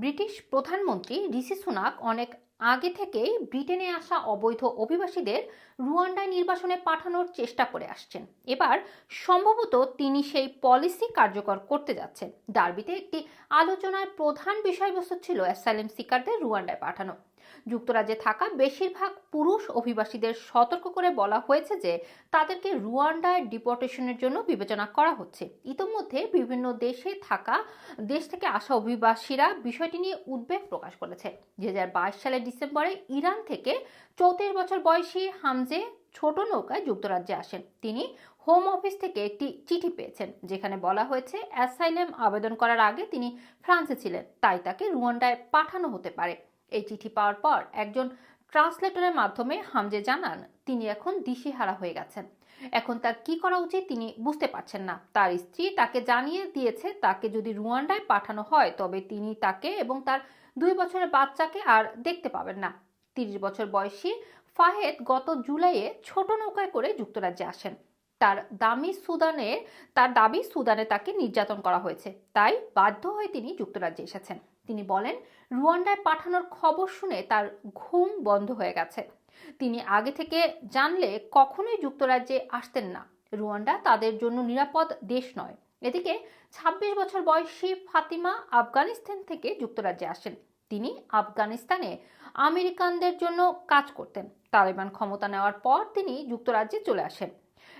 British প্রধানমন্ত্রী ঋষি Sunak অনেক আগে থেকেই ব্রিটেনে আসা অবৈধ অভিবাসীদের রুয়ান্ডায় নির্বাসনে পাঠানোর চেষ্টা করে আসছেন। এবার সম্ভবত তিনি সেই পলিসি কার্যকর করতে যাচ্ছেন। ডার্বিতে একটি আলোচনার প্রধান বিষয়বস্তু ছিল অ্যাসাইলেম সিকারদের রুয়ান্ডায় পাঠানো। যুক্তরাজ্যে থাকা বেশিরভাগ পুরুষ অভিবাসীদের সতর্ক করে বলা হয়েছে যে তাদেরকে রুয়ান্ডায় ডিপোর্টেশনের জন্য বিবেচনা করা হচ্ছে। ইতোমধ্যে বিভিন্ন দেশে থাকা, দেশ থেকে আসা অভিবাসীরা বিষয়টি নিয়ে উদ্বেগ প্রকাশ করেছে। দু হাজার বাইশ সালের ডিসেম্বরে ইরান থেকে চৌত্রিশ বছর বয়সী হামজে ছোট নৌকায় যুক্তরাজ্যে আসেন। তিনি হোম অফিস থেকে একটি চিঠি পেয়েছেন, যেখানে বলা হয়েছে অ্যাসাইলেম আবেদন করার আগে তিনি ফ্রান্সে ছিলেন, তাই তাকে রুয়ান্ডায় পাঠানো হতে পারে। এই চিঠি পাওয়ার পর একজন ট্রান্সলেটরের মাধ্যমে হামজে জানান, তিনি এখন দিশেহারা হয়ে গেছেন। এখন তার কি করা উচিত তিনি বুঝতে পারছেন না। তার স্ত্রী তাকে জানিয়ে দিয়েছে, তাকে যদি রুয়ান্ডায় পাঠানো হয়, তবে তিনি তাকে এবং তার দুই বছরের বাচ্চাকে আর দেখতে পাবেন না। তিরিশ বছর বয়সী ফাহেদ গত জুলাইয়ে ছোট নৌকায় করে যুক্তরাজ্যে আসেন। তার দামি সুদানে, তার দাবি সুদানে তাকে নির্যাতন করা হয়েছে। তাই বাধ্য হয়ে তিনি যুক্তরাজ্যে এসেছেন। তিনি বলেন, রুয়ান্ডায় পাঠানোর খবর শুনে তার ঘুম বন্ধ হয়ে গেছে। তিনি আগে থেকে জানলে কখনোই যুক্তরাজ্যে আসতেন না। রুয়ান্ডা তাদের জন্য নিরাপদ দেশ নয়। এদিকে ২৬ বছর বয়সী ফাতিমা আফগানিস্তান থেকে যুক্তরাজ্যে আসেন। তিনি আফগানিস্তানে আমেরিকানদের জন্য কাজ করতেন। তালেবান ক্ষমতা নেওয়ার পর তিনি যুক্তরাজ্যে চলে আসেন।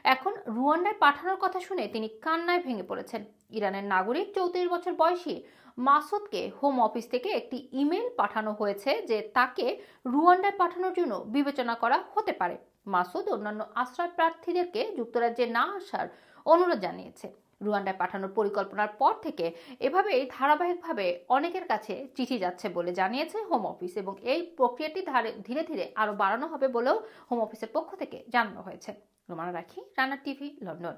এখন রুয়ান্ডায় পাঠানোর কথা শুনে তিনি কান্নায় ভেঙে পড়েছেন। ইরানের নাগরিক চৌত্রিশ বছর বয়সী মাসুদকে হোম অফিস থেকে একটি ইমেল পাঠানো হয়েছে যে তাকে রুয়ান্ডায় পাঠানোর জন্য বিবেচনা করা হতে পারে। মাসুদ অন্যান্য আশ্রয় প্রার্থীদেরকে যুক্তরাজ্যে না আসার অনুরোধ জানিয়েছে। রুয়ান্ডায় পাঠানোর পরিকল্পনার পর থেকে এভাবেই ধারাবাহিকভাবে অনেকের কাছে চিঠি যাচ্ছে বলে জানিয়েছে হোম অফিস এবং এই প্রক্রিয়াটি ধারে- ধীরে আরও বাড়ানো হবে বলেও হোম অফিসের পক্ষ থেকে জানানো হয়েছে। রোমানা রাখি রানা টিভি, লন্ডন।